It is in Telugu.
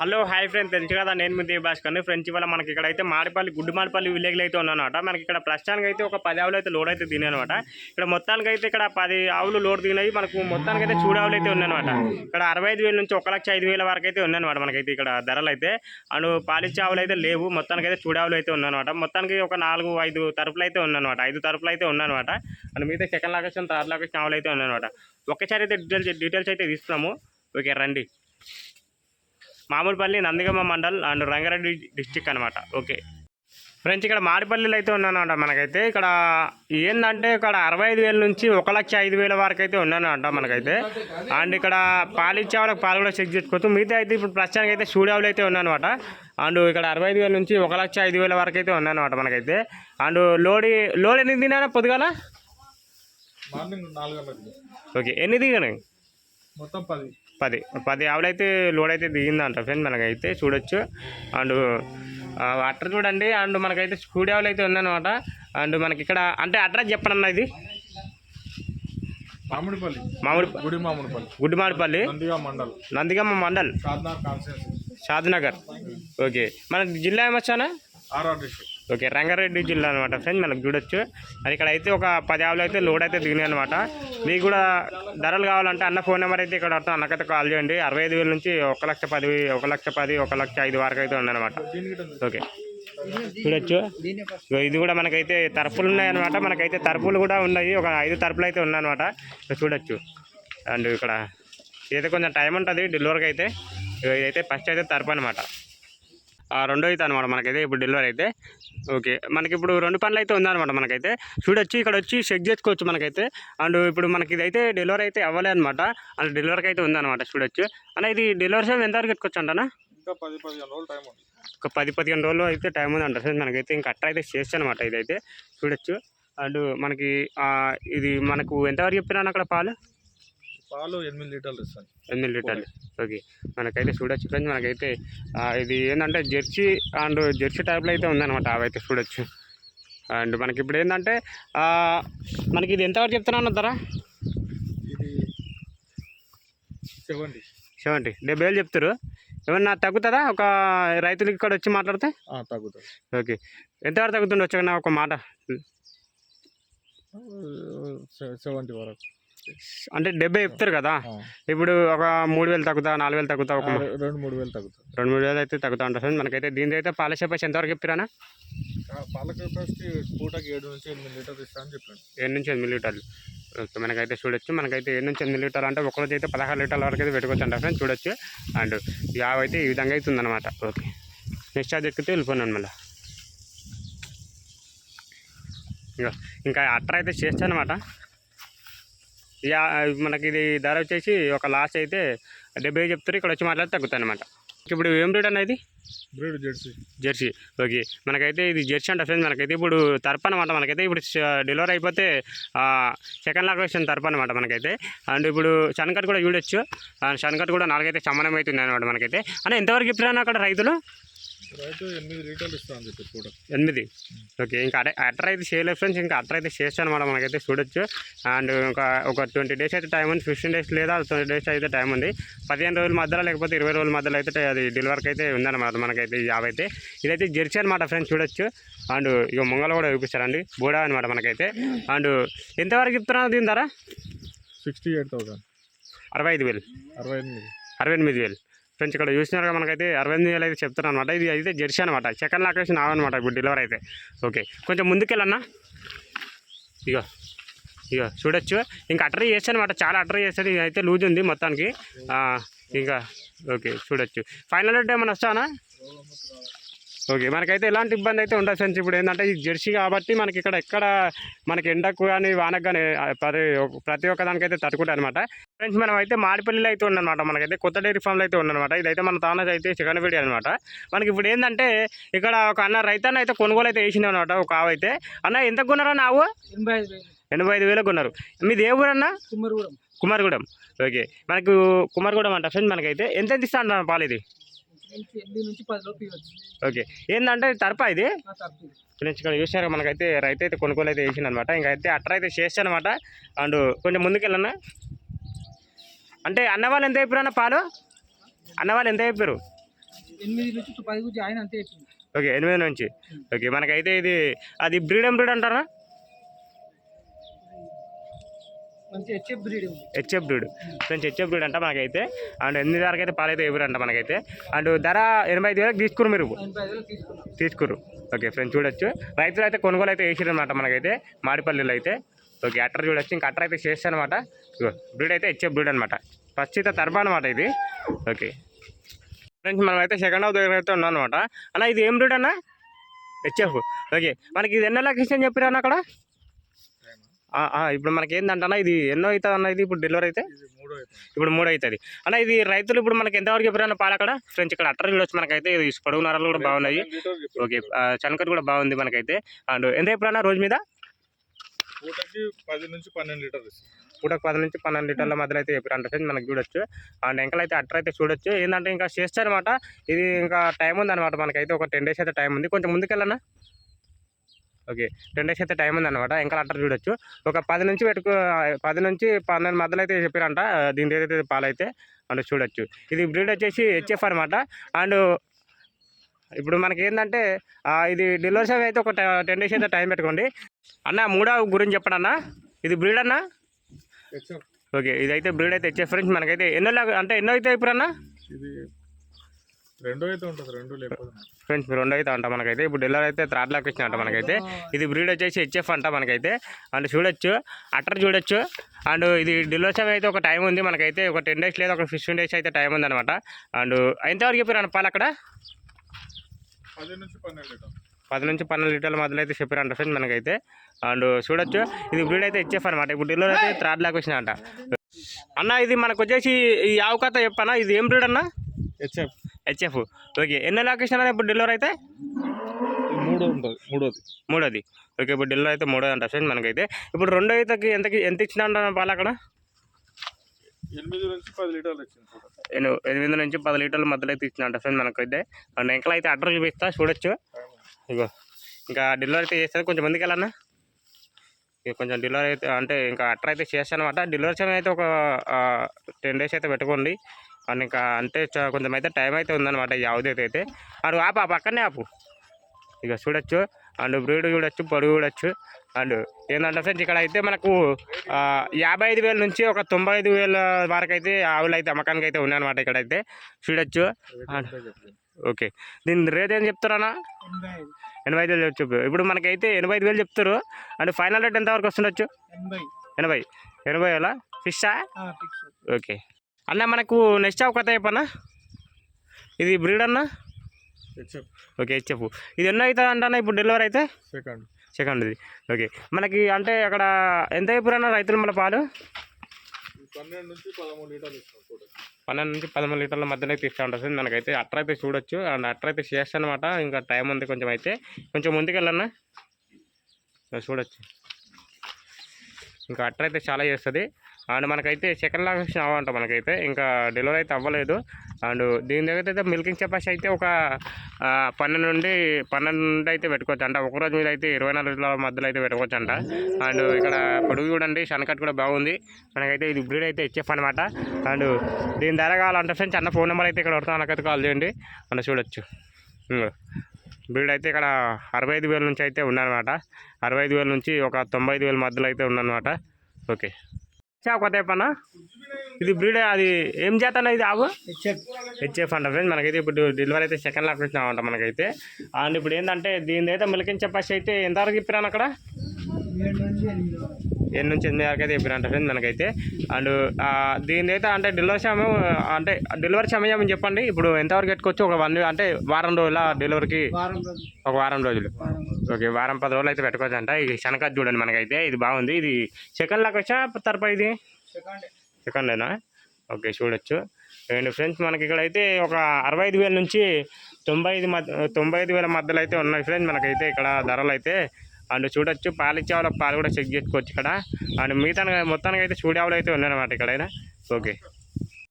హలో హాయ్ ఫ్రెండ్ తెలుసు కదా నేను మీ దేవ్ ఫ్రెండ్స్ ఇవాళ మనకి ఇక్కడైతే మాడిపల్లి గుడ్డు మాడిపల్లి విలేజ్లో అయితే ఉన్నానమాట మనకి ఇక్కడ ప్రస్తుతానికి అయితే ఒక పది ఆవులు అయితే లోడ్ అయితే దిగానమాట ఇక్కడ మొత్తానికి అయితే ఇక్కడ పది ఆవులు లోడ్ దిగినాయి మనకు మొత్తానికి అయితే చూడావులు అయితే ఉన్నాయన్నమాట. ఇక్కడ అరవై ఐదు వేల నుంచి ఒక లక్ష ఐదు వేల వరకు అయితే ఉన్నాయన్నమాట మనకైతే ఇక్కడ ధరలు అయితే. అండ్ పాలిచ్చే ఆవులు అయితే లేవు. మొత్తానికి అయితే చూడావులు అయితే ఉన్నాయన్నమాట. మొత్తానికి ఒక నాలుగు ఐదు తరపులు అయితే ఉన్నాయన్నమాట. ఐదు తరపులు అయితే ఉన్నాయన్నమాట. అండ్ మిగతా సెకండ్ లొకేషన్ థర్డ్ లొకేషన్ ఆవులు అయితే ఉన్నాయన్నమాట. ఒక్కసారి అయితే డీటెయిల్స్ డీటెయిల్స్ అయితే తీసుకున్నాము ఓకే రండి. మామూలుపల్లి నందిగమ్మ మండల్ అండ్ రంగారెడ్డి డిస్టిక్ అనమాట ఓకే. ఫ్రెండ్స్ ఇక్కడ మాడిపల్లిలో అయితే ఉన్నానమాట మనకైతే. ఇక్కడ ఏంటంటే ఇక్కడ అరవై ఐదు వేల నుంచి ఒక లక్ష ఐదు వేల వరకు అయితే ఉన్నానంట మనకైతే. అండ్ ఇక్కడ పాలు ఇచ్చే వాళ్ళకి పాలు కూడా చెక్ చేసుకోవచ్చు. మిగతా అయితే ఇప్పుడు ప్రస్తుతానికి అయితే స్టూడియోలు అయితే ఉన్నానమాట. అండ్ ఇక్కడ అరవై ఐదు వేల నుంచి ఒక లక్ష ఐదు వేల వరకు అయితే ఉన్నానమాట మనకైతే. అండ్ లోడి లోడ్ ఎన్ని తిన్నారా పొద్దుగాల? ఓకే. ఎన్ని దిగాను మొత్తం పది. పది పది ఆవులైతే లోడ్ అయితే దిగిందంట ఫ్రెండ్ మనకైతే చూడొచ్చు. అండ్ అట్ర చూడండి. అండ్ మనకైతే స్కూడి ఆవులు అయితే ఉన్నాయన్నమాట అండ్ మనకి ఇక్కడ అంటే అడ్రస్ చెప్పనన్న ఇది? మామిడిపల్లి. మామిడి గుడి మామిడిపల్లి. మండల్. నందిగమ్మ మండల్? షాద్నగర్ ఓకే. మన జిల్లా ఏమొచ్చానా? ఆర్ఆర్ డిస్ట్రిక్ట్ ఓకే రంగారెడ్డి జిల్లా అనమాట ఫ్రెండ్ మనం చూడొచ్చు. అది ఇక్కడ అయితే ఒక పది ఆవులు అయితే లోడ్ అయితే దిగినాయి అనమాట మీకు కూడా ధరలు కావాలంటే అన్న ఫోన్ నెంబర్ అయితే ఇక్కడ వస్తాం అన్నకైతే కాల్ చేయండి. అరవై ఐదు వేల నుంచి ఒక లక్ష పది ఒక లక్ష పది ఒక లక్ష ఐదు వరకు అయితే ఉందన్నమాట ఓకే చూడొచ్చు. ఇది కూడా మనకైతే తరపులు ఉన్నాయన్నమాట మనకైతే తరపులు కూడా ఉన్నాయి. ఒక ఐదు తరపులు అయితే ఉన్నాయన్నమాట చూడొచ్చు. అండ్ ఇక్కడ ఇదైతే కొంచెం టైం ఉంటుంది డెలివరీకి అయితే. ఇదైతే ఫస్ట్ అయితే తరపు అనమాట రెండో అయితే అనమాట మనకైతే ఇప్పుడు డెలివరీ అయితే. ఓకే మనకి ఇప్పుడు రెండు పనులు అయితే ఉందన్నమాట మనకైతే. చూడొచ్చు ఇక్కడ వచ్చి చెక్ చేసుకోవచ్చు మనకైతే. అండ్ ఇప్పుడు మనకి ఇదైతే డెలివరీ అయితే అవ్వలే అనమాట అండ్ డెలివరీకి అయితే ఉందన్నమాట చూడొచ్చు. అన్న ఇది డెలివరీ సేమ్ ఎంతవరకు ఎత్తుకోవచ్చు అంటనా ఒక పది పదిహేను రోజులు అయితే టైం ఉంది అంటారు మనకైతే ఇంకా అట్ట అయితే చేస్తాను అనమాట ఇదైతే. చూడొచ్చు. అండ్ మనకి ఇది మనకు ఎంతవరకు చెప్పినాను అక్కడ పాలు? పాలు ఎనిమిది లీటర్లు ఇస్తాను ఎనిమిది లీటర్లు. ఓకే. మనకైతే చూడొచ్చు ఫ్రెండ్స్ మనకైతే ఇది ఏంటంటే జెర్సీ అండ్ జెర్సీ టైప్లో అయితే ఉందన్నమాట అవైతే చూడొచ్చు అండ్ మనకి ఇప్పుడు ఏంటంటే మనకి ఇది ఎంతవరకు చెప్తున్నాను ధర? ఇది సెవెంటీ. సెవెంటీ. డెబ్బై వేలు చెప్తారు ఏమన్నా తగ్గుతుందా? ఒక రైతులకి ఇక్కడ వచ్చి మాట్లాడితే? తగ్గుతుంది ఓకే. ఎంతవరకు తగ్గుతుండొచ్చు ఒక మాట? సెవెంటీ వరకు. అంటే డెబ్బై చెప్తారు కదా. ఇప్పుడు ఒక మూడు వేలు తగ్గుతా నాలుగు వేలు తగ్గుతా ఒక రెండు మూడు వేలు తగ్గుతుంది రెండు మూడు వేలు అయితే తగ్గుతా ఉంటుంది మనకైతే దీని అయితే పాలసీ పైసా ఎంతవరకు చెప్తారా ఆ, పాల కెపాసిటీ పూటకి ఏడు నుంచి ఎనిమిది లీటర్లు ఇస్తా అని చెప్పాను. ఏడు నుంచి ఎనిమిది లీటర్లు. ఓకే మనకైతే చూడొచ్చు. మనకైతే ఏడు నుంచి ఎనిమిది లీటర్లు అంటే ఒక రోజు అయితే పదహారు లీటర్ల వరకు అయితే పెట్టుకోవచ్చు అంట ఫ్రెండ్స్ చూడొచ్చు. అండ్ యావ్ అయితే ఈ విధంగా అయితే ఉందన్నమాట ఓకే. నెక్స్ట్ అది ఎక్కితే వెళ్ళిపోయినాను మళ్ళీ. ఇంకా ఇంకా అట్ర అయితే చేస్తాను అనమాట యా మనకి ఇది ధర వచ్చేసి ఒక లాస్ట్ అయితే డెబ్బై చెప్తారు ఇక్కడ వచ్చి మాట్లాడితే తగ్గుతాయి అనమాట ఇప్పుడు ఏం రేట్ అనేది బ్రీడ్ జెర్సీ. Jersey okay. మనకైతే ఇది జెర్సీ అంట ఫ్రెండ్స్ మనకైతే ఇప్పుడు తరపు అనమాట మనకైతే ఇప్పుడు డెలివరీ అయిపోతే సెకండ్ లొకేషన్ తరపు అనమాట మనకైతే. అండ్ ఇప్పుడు శనకట్ కూడా చూడొచ్చు. అండ్ శనకట్ కూడా నాలుగైతే సమానం అవుతుంది అనమాట మనకైతే. అంటే ఎంతవరకు చెప్తున్నాను అక్కడ రైతులు? రైతు ఎనిమిది లీటర్లు ఇస్తా అని చెప్పి పూట ఎనిమిది? ఓకే ఇంకా అటే అట్ర అయితే చేయలేదు ఫ్రెండ్స్ ఇంకా అట్ర అయితే చేస్తాను అనమాట మనకైతే చూడొచ్చు. అండ్ ఇంకా ఒక ట్వంటీ డేస్ అయితే టైం ఉంది ఫిఫ్టీన్ డేస్ లేదా ట్వంటీ డేస్ అయితే టైం ఉంది. పదిహేను రోజుల మధ్యలో లేకపోతే ఇరవై రోజుల మధ్యలో అయితే అది డెలివరీకి అయితే ఉందన్నమాట మనకైతే ఈ అయితే. ఇదైతే జెర్సీ అనమాట ఫ్రెండ్స్ చూడొచ్చు. అండ్ ఇక ముంగలు కూడా చూపిస్తారండి బూడా అనమాట మనకైతే. అండ్ ఎంతవరకు చెప్తున్నారు దీని ధర? Sixty eight thousand. అరవై ఐదు వేలు. అరవై ఎనిమిది. అరవై ఎనిమిది వేలు. ఫ్రెండ్స్ ఇక్కడ చూసినారుగా మనకైతే అరవై ఎనిమిది వేలు అయితే చెప్తున్నాను అనమాట ఇది అయితే జెర్సీ అనమాట సెకండ్ లొకేషన్ అవన్నమాట ఇప్పుడు డెలివరీ అయితే. ఓకే కొంచెం ముందుకెళ్ళన్నా. ఇగో ఇగో చూడొచ్చు. ఇంకా అటర్ చేస్తాను అనమాట చాలా అటర్ చేస్తుంది. ఇది అయితే లూజ్ ఉంది మొత్తానికి. ఇంకా ఓకే చూడొచ్చు. ఫైనల్ డే ఏమైనా వస్తానా ఓకే మనకైతే ఎలాంటి ఇబ్బంది అయితే ఉండదు ఫ్రెండ్స్. ఇప్పుడు ఏంటంటే ఈ జెర్సీ కాబట్టి మనకి ఇక్కడ ఎక్కడ మనకి ఎండకు కానీ వానకు కానీ ప్రతి ఒక్క- ప్రతి ఒక్క దానికైతే తట్టుకుంటాయి అనమాట ఫ్రెండ్స్ మనం అయితే మాడిపల్లిలో అయితే ఉన్నమాట మనకైతే కొత్త డైరీ ఫామ్లో అయితే ఉన్నమాట ఇదైతే మన తానది అయితే చికెన్ వీడియో అనమాట మనకి ఇప్పుడు ఏంటంటే ఇక్కడ ఒక అన్న రైతన్న అయితే కొనుగోలు అయితే వేసింది అనమాట ఒక ఆవు అయితే. అన్న ఎంత కొన్నారా నావు ఎనభై ఐదు వేలు. ఎనభై ఐదు వేలకు కొన్నారు. మీది ఏ ఊరు అన్న కుమ్మరిగూడెం. కుమార్గూడెం ఓకే మనకు కుమార్గూడెం అంట ఫ్రెండ్స్ మనకైతే. ఎంత ఎంత ఇస్తా అన్న పాలు ఇది? నుంచి ఓకే. ఏంటంటే తరపా ఇది? ఫ్రెండ్స్ ఇక్కడ చూసినారు మనకైతే రైతు అయితే కొనుగోలు అయితే వేసింది అనమాట ఇంకా అయితే అట్ర అయితే చేస్తానమాట అండ్ కొంచెం ముందుకెళ్ళన్నా. అంటే అన్న వాళ్ళు ఎంత చెప్పారు అన్న పాలు? అన్న వాళ్ళు ఎంత చెప్పారు ఎనిమిది నుంచి పది జాయిన్ అంతే చెప్పింది ఓకే ఎనిమిది నుంచి. ఓకే మనకైతే ఇది అది బ్రీడ్ ఏం బ్రీడ్ అంటారా? HF breed friends HF breed. అంట మనకైతే. అండ్ ఎనిమిది వరకు అయితే పాలైతే అంట మనకైతే. అండ్ ధర ఎనభై ఐదు వేలకు తీసుకురు మీరు. తీసుకురు. ఓకే ఫ్రెండ్స్ చూడొచ్చు. రైతులు అయితే కొనుగోలు అయితే వేసిరు అనమాట మనకైతే. మాడిపల్లిలో అయితే. ఓకే అట్టర్ చూడొచ్చు. ఇంకా అట్టర్ అయితే చేస్తాను అనమాట బ్రీడ్ అయితే హెచ్ఎఫ్ బ్రీడ్ అనమాట ఫస్ట్ అయితే తర్బా అనమాట ఇది. ఓకే. ఫ్రెండ్స్ మనం అయితే సెకండ్ హాఫ్ దగ్గర అయితే ఉన్నాం అనమాట అన్న ఇది ఏం బ్రీడ్ అన్న? హెచ్ఎఫ్. ఓకే. మనకి ఇది ఎన్నో లక్ష ఇష్టం చెప్పారు అన్న అక్కడ? ఇప్పుడు మనకి ఏంటంటే ఇది ఎన్నో అవుతుంది అన్న ఇది? ఇప్పుడు డెలివరీ అయితే? ఇప్పుడు మూడు అవుతుంది అన్న ఇది రైతులు ఇప్పుడు మనకి ఎంతవరకు చెప్పారన్న పాలు అక్కడ ఫ్రెండ్స్ ఇక్కడ అట్టర్ చూడొచ్చు మనకైతే ఇది పొడుగు నరాలు కూడా బాగున్నాయి. ఓకే చనకర్ కూడా బాగుంది మనకైతే. అండ్ ఎంత ఎప్పుడన్నా రోజు మీద? పూటకి పది నుంచి పన్నెండు లీటర్ ఇస్తుంది పూటకు పది నుంచి పన్నెండు లీటర్ల మధ్యలో అయితే చెప్పారు అంటే మనకి చూడొచ్చు. అండ్ ఎంకలు అయితే అట్టర్ అయితే చూడొచ్చు. ఏంటంటే ఇంకా చేస్తారనమాట ఇది ఇంకా టైం ఉంది అనమాట మనకైతే. ఒక టెన్ డేస్ అయితే టైం ఉంది. కొంచెం ముందుకెళ్ళనా? ఓకే. టెన్ డేస్ అయితే టైం ఉంది అనమాట ఎంకలు అట్టర్ చూడొచ్చు. ఒక పది నుంచి పెట్టుకో పది నుంచి పన్నెండు మధ్యలో అయితే చెప్పారంట దీని ఏదైతే పాలైతే అండ్ చూడొచ్చు. ఇది బ్రీడ్ వచ్చేసి హెచ్ఎఫ్ అనమాట అండ్ ఇప్పుడు మనకి ఏంటంటే ఇది డెలివరీ సేవ అయితే ఒక టెన్ డేస్ అయితే టైం పెట్టుకోండి. అన్న మూడో గురించి చెప్పడన్నా. ఇది బ్రీడ్ అన్నా? ఓకే. ఇదైతే బ్రీడ్ అయితే హెచ్ఎఫ్ ఫ్రెండ్స్ మనకైతే ఎన్నో అంటే ఎన్నో అయితే ఇప్పుడు అన్న? ఇది రెండో అయితే ఉంటుంది రెండు లేకపోతే ఫ్రెండ్స్ మీరు రెండో అయితే అంట మనకైతే. ఇప్పుడు డెలివరీ అయితే థర్డ్ లాక్ ఇచ్చిన అంట మనకైతే. ఇది బ్రీడ్ వచ్చేసి హెచ్ఎఫ్ అంట మనకైతే. అండ్ చూడొచ్చు అట్టర్ చూడొచ్చు. అండ్ ఇది డెలివరీ సమయం అయితే ఒక టైం ఉంది మనకైతే. ఒక టెన్ డేస్ లేదా ఒక ఫిఫ్టీన్ డేస్ అయితే టైం ఉంది అనమాట అండ్ ఎంతవరకు చెప్పారు అన్న పాలు అక్కడ? పది నుంచి పన్నెండు లీటర్ పది నుంచి పన్నెండు లీటర్ల మధ్యలో అయితే చెప్పారంట ఫ్రెండ్స్ మనకైతే. అండ్ చూడొచ్చు ఇది బ్రీడ్ అయితే హెచ్ఎఫ్ అనమాట ఇప్పుడు డెలివరీ అయితే థర్డ్ లాక్ వచ్చిన అంట. అన్న ఇది మనకు వచ్చేసి ఈ ఆవు కథ చెప్పన్నా ఇది ఏం బ్రీడ్ అన్న? హెచ్ఎఫ్. హెచ్ఎఫ్ ఓకే ఎన్ని లొకేషన్ అన్న ఇప్పుడు డెలివరీ అయితే? మూడో ఉంటుంది మూడోది. మూడోది. ఓకే ఇప్పుడు డెలివరీ అయితే మూడోది అంట ఫ్రెండ్ మనకైతే. ఇప్పుడు రెండో అయితేకి ఎంతకి ఎంత ఇచ్చిన అంట పాలు అక్కడ? ఎనిమిది నుంచి పది లీటర్లు ఇచ్చింది ఎనిమిది నుంచి పది లీటర్ల మధ్యలో అయితే ఇచ్చిన అంట ఫ్రెండ్ మనకైతే. అండ్ ఇంకా అయితే అడ్రస్ చూపిస్తా చూడొచ్చు. ఇగో ఇంకా డెలివరీ అయితే చేస్తుంది కొంచెం ముందుకు వెళ్ళన్నా ఇక కొంచెం డెలివరీ అయితే అంటే ఇంకా అట్ర అయితే చేస్తాను అనమాట డెలివరీ సమయం అయితే ఒక టెన్ డేస్ అయితే పెట్టుకోండి. అండ్ ఇంకా అంటే చ- కొంచెం అయితే టైం అయితే ఉందన్నమాట ఈ ఆవుదైతే అయితే. అటు ఆపు ఆ పక్కనే ఆపు. ఇక చూడొచ్చు. అండ్ బ్రీడ్ చూడొచ్చు పొడుగు చూడొచ్చు. అండ్ ఏంటంటే ఫ్రెండ్స్ ఇక్కడ అయితే మనకు యాభై ఐదు వేల నుంచి ఒక తొంభై ఐదు వేల వరకు అయితే ఆవులు అయితే అమ్మకానికి అయితే ఉన్నాయన్నమాట ఇక్కడైతే. చూడొచ్చు. అంతే ఓకే. దీని రేట్ ఏం చెప్తారన్నా ఎనభై ఐదు వేలు చెప్పు. ఇప్పుడు మనకైతే ఎనభై ఐదు వేలు చెప్తారు. అండ్ ఫైనల్ రేట్ ఎంతవరకు వస్తుండొచ్చు? ఎనభై. ఎనభై. ఎనభై వేల? ఫిషా ఓకే. అన్న మనకు నెక్స్ట్ ఒక చెప్పన్నా ఇది బ్రీడ్ అన్న? ఓకే చెప్పు ఇది ఎన్నో అవుతుంది అంటన్నా ఇప్పుడు డెలివరీ అయితే? సెకండ్. సెకండ్ ఇది. ఓకే. మనకి అంటే అక్కడ ఎంత అయిపోయినా రైతులు మన పాలు? పన్నెండు నుంచి పదమూడు లీటర్లు పన్నెండు నుంచి పదమూడు లీటర్ల మధ్యలో అయితే ఇస్తూ ఉంటుంది మనకైతే అట్ర అయితే చూడొచ్చు. అండ్ అట్ర అయితే చేస్తాను అనమాట ఇంకా టైం ఉంది కొంచెం అయితే. కొంచెం ముందుకెళ్ళన్నా చూడొచ్చు. ఇంకా అట్ర అయితే చాలా చేస్తుంది. అండ్ మనకైతే సెకండ్ లాస్ట్ అవ్వంట మనకైతే. ఇంకా డెలివరీ అయితే అవ్వలేదు. అండ్ దీని దగ్గర అయితే మిల్కింగ్ కెపాసిటీ అయితే ఒక పన్నెండు నుండి పన్నెండు నుండి అయితే పెట్టుకోవచ్చు అంట. ఒక రోజు మీద అయితే ఇరవై నాలుగు రోజుల మధ్యలో అయితే పెట్టుకోవచ్చు అంట. అండ్ ఇక్కడ పొడుగు చూడండి షనకట్ కూడా బాగుంది. మనకైతే ఇది బ్రీడ్ అయితే ఇచ్చేఫ్ అనమాట అండ్ దీని ధర కావాలంటే ఫ్రెండ్స్ అన్న ఫోన్ నెంబర్ అయితే ఇక్కడ పడుతుంది నాకైతే కాల్ చేయండి. మనం చూడొచ్చు. బ్రీడ్ అయితే ఇక్కడ అరవై ఐదు వేల నుంచి అయితే ఉన్నానమాట అరవై ఐదు వేల నుంచి ఒక తొంభై ఐదు వేల మధ్యలో అయితే ఉందన్నమాట. ఓకే. కొత్త చెప్పన్నా ఇది బ్రీడ్ అది ఏం చేత అన్న ఇది ఆవు? హెచ్ఎఫ్. అంట ఫ్రెండ్స్ మనకైతే ఇప్పుడు డెలివరీ అయితే సెకండ్ లాక్ వచ్చినామంట మనకైతే. అండ్ ఇప్పుడు ఏంటంటే దీని అయితే మిల్కింగ్ కెపాసిటీ అయితే ఎంతవరకు ఇప్పిరాను అక్కడ? ఏడు నుంచి ఎనిమిది వరకు. అయితే ఇప్పిరంట ఫ్రెండ్స్ మనకైతే. అండ్ దీని అయితే అంటే డెలివరీ సమయం అంటే డెలివరీ సమయం చెప్పండి. ఇప్పుడు ఎంతవరకు పెట్టుకోవచ్చు? ఒక వన్ అంటే వారం రోజుల డెలివరీకి? ఒక వారం రోజులు. ఓకే వారం పది రోజులు అయితే పెట్టుకోవచ్చు అంట ఇది శనకత్ చూడండి మనకైతే ఇది బాగుంది. ఇది సెకండ్ లాక్ వచ్చా తరపా ఇది? సెకండ్. సెకండేనా? ఓకే చూడొచ్చు. అండ్ ఫ్రెండ్స్ మనకి ఇక్కడ అయితే ఒక అరవై ఐదు వేల నుంచి తొంభై ఐదు మధ్య తొంభై ఐదు వేల మధ్యలో అయితే ఉన్నాయి ఫ్రెండ్స్. మనకైతే ఇక్కడ ధరలు అయితే అండ్ చూడొచ్చు పాలు ఇచ్చే పాలు కూడా చెక్ చేసుకోవచ్చు ఇక్కడ. అండ్ మిగతా మొత్తానికి అయితే చూడేవాళ్ళు అయితే ఉన్నాయన్నమాట ఇక్కడైనా. ఓకే.